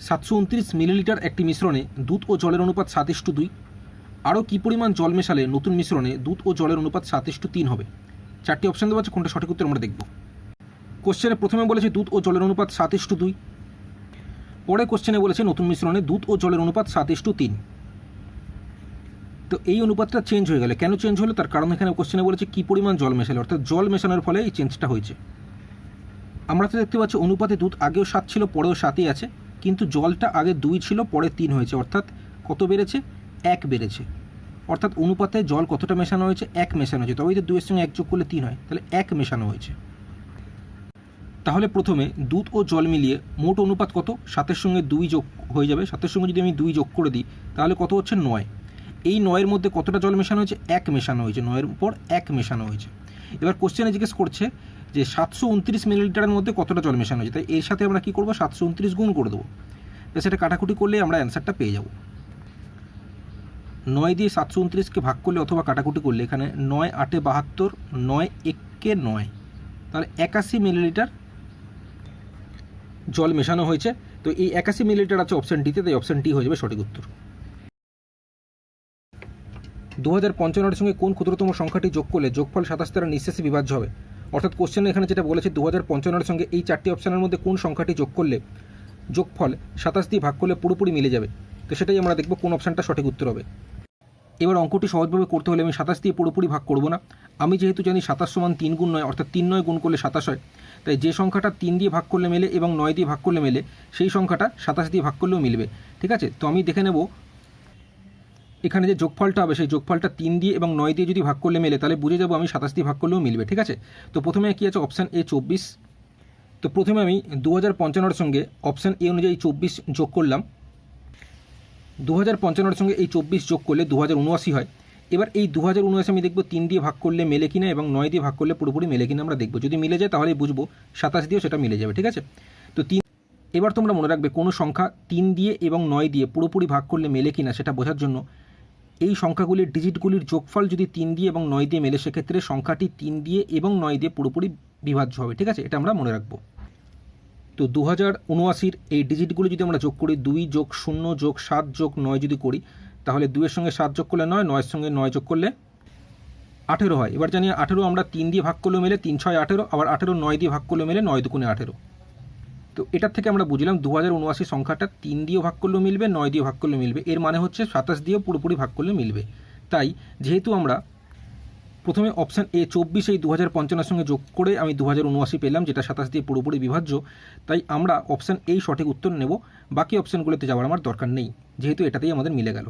সাতশো উনত্রিশ মিলিলিটার একটি মিশ্রণে দুধ ও জলের অনুপাত সাত ইস্টু দুই। আরও কী পরিমাণ জল মেশালে নতুন মিশ্রণে দুধ ও জলের অনুপাত সাত ইস্টু তিন হবে? চারটি অপশান দেওয়া আছে, কোনটা সঠিক উত্তর আমরা দেখব। কোশ্চেনে প্রথমে বলেছে দুধ ও জলের অনুপাত সাত ইস্টু দুই। পরে কোশ্চেনে বলেছে নতুন মিশ্রণে দুধ ও জলের অনুপাত সাত ইস্টু তিন। তো এই অনুপাতটা চেঞ্জ হয়ে গেলে। কেন চেঞ্জ হলো? তার কারণ এখানে কোশ্চেনে বলেছে কী পরিমাণ জল মেশালে? অর্থাৎ জল মেশানোর ফলে এই চেঞ্জটা হয়েছে। আমরা তো দেখতে পাচ্ছি অনুপাতে দুধ আগেও সাত ছিল, পরেও সাতই আছে। কিন্তু জলটা আগে দুই ছিল, পরে তিন হয়েছে। অর্থাৎ কত বেড়েছে? এক বেড়েছে। অর্থাৎ অনুপাতে জল কতটা মেশানো হয়েছে? এক মেশানো হয়েছে। তবেই তো দুইয়ের সঙ্গে এক যোগ করলে তিন হয়, তাহলে এক মেশানো হয়েছে। তাহলে প্রথমে দুধ ও জল মিলিয়ে মোট অনুপাত কত? সাতের সঙ্গে দুই যোগ হয়ে যাবে। সাতের সঙ্গে যদি আমি দুই যোগ করে দিই, তাহলে কত হচ্ছে? নয়। এই নয়ের মধ্যে কতটা জল মেশানো হয়েছে? এক মেশানো হয়েছে। নয়ের উপর এক মেশানো হয়েছে। এবার কোশ্চেনে জিজ্ঞেস করছে যে সাতশো উনত্রিশ মিলিলিটারের মধ্যে কতটা জল মেশানো হয়েছে? তাই এর সাথে আমরা কী করব? সাতশো উনত্রিশ গুণ করে দেবো। তো সেটা কাটাকুটি করলে আমরা অ্যান্সারটা পেয়ে যাব। নয় দিয়ে সাতশো উনত্রিশকে ভাগ করলে অথবা কাটাকুটি করলে এখানে নয় আটে বাহাত্তর, নয় একে নয়। তাহলে একাশি মিলিলিটার জল মেশানো হয়েছে। তো এই একাশি মিলিলিটার আছে অপশান ডিতে তাই অপশান ডি হয়ে যাবে সঠিক উত্তর। দু হাজার পঞ্চান্নের সঙ্গে কোন ক্ষুদ্রতম সংখ্যাটি যোগ করলে যোগফল সাতাশ দ্বারা নিঃশেষে বিভাজ্য হবে? অর্থাৎ কোশ্চেনে এখানে যেটা বলেছে দু হাজার পঞ্চান্নের সঙ্গে এই চারটি অপশানের মধ্যে কোন সংখ্যাটি যোগ করলে যোগফল সাতাশ দিয়ে ভাগ করলে পুরোপুরি মিলে যাবে? তো সেটাই আমরা দেখব কোন অপশানটা সঠিক উত্তর হবে। এবার অঙ্কটি সহজভাবে করতে হলে আমি সাতাশ দিয়ে পুরোপুরি ভাগ করব না। আমি যেহেতু জানি সাতাশ সমান তিন গুণ নয়, অর্থাৎ তিন নয় গুণ করলে সাতাশ হয়, তাই যে সংখ্যাটা তিন দিয়ে ভাগ করলে মেলে এবং নয় দিয়ে ভাগ করলে মেলে, সেই সংখ্যাটা সাতাশ দিয়ে ভাগ করলেও মিলবে। ঠিক আছে? তো আমি দেখে নেব এখানে যে যোগফলটা হবে, সেই যোগফলটা তিন দিয়ে এবং নয় দিয়ে যদি ভাগ করলে মেলে, তাহলে বুঝে যাব আমি সাতাশ দিয়ে ভাগ করলেও মিলবে, ঠিক আছে? তো প্রথমে কী আছে? অপশান এ চব্বিশ। তো প্রথমে আমি দু হাজার পঞ্চান্নর সঙ্গে অপশান এ অনুযায়ী চব্বিশ যোগ করলাম। দু হাজার পঞ্চান্নর সঙ্গে এই চব্বিশ যোগ করলে দু হাজার উনআশি হয়। এবার এই দু হাজার উনআশি আমি দেখব তিন দিয়ে ভাগ করলে মেলে কিনা এবং নয় দিয়ে ভাগ করলে পুরোপুরি মেলে কিনা আমরা দেখব। যদি মিলে যায় তাহলে বুঝব সাতাশ দিয়েও সেটা মিলে যাবে, ঠিক আছে? তো তিন এবার তোমরা মনে রাখবে, কোনো সংখ্যা তিন দিয়ে এবং নয় দিয়ে পুরোপুরি ভাগ করলে মেলে কিনা সেটা বোঝার জন্য এই সংখ্যাগুলির ডিজিটগুলির যোগফল যদি তিন দিয়ে এবং নয় দিয়ে মেলে, সেক্ষেত্রে সংখ্যাটি তিন দিয়ে এবং নয় দিয়ে পুরোপুরি বিভাজ্য হবে, ঠিক আছে? এটা আমরা মনে রাখব। তো দু হাজার উনআশির এই ডিজিটগুলো যদি আমরা যোগ করি, দুই যোগ শূন্য যোগ সাত যোগ নয় যদি করি, তাহলে দুইয়ের সঙ্গে সাত যোগ করলে নয়, নয়ের সঙ্গে নয় যোগ করলে আঠেরো হয়। এবার জানি আঠেরো আমরা তিন দিয়ে ভাগ করলেও মেলে, তিন ছয় আঠেরো, আবার আঠেরো নয় দিয়ে ভাগ করলেও মেলে, নয় দুগুণে আঠেরো। তো এটার থেকে আমরা বুঝলাম দু হাজার উনআশি সংখ্যাটা তিন দিয়েও ভাগ করলেও মিলবে, নয় দিয়ে ভাগ করলেও মিলবে। এর মানে হচ্ছে সাতাশ দিয়েও পুরোপুরি ভাগ করলে মিলবে। তাই যেহেতু আমরা প্রথমে অপশান এ চব্বিশ এই দু হাজার সঙ্গে যোগ করে আমি দু হাজার উনআশি পেলাম, যেটা সাতাশ দিয়ে পুরোপুরি বিভাজ্য, তাই আমরা অপশান এই সঠিক উত্তর নেব। বাকি অপশানগুলোতে যাওয়ার আমার দরকার নেই, যেহেতু এটাতেই আমাদের মিলে গেল।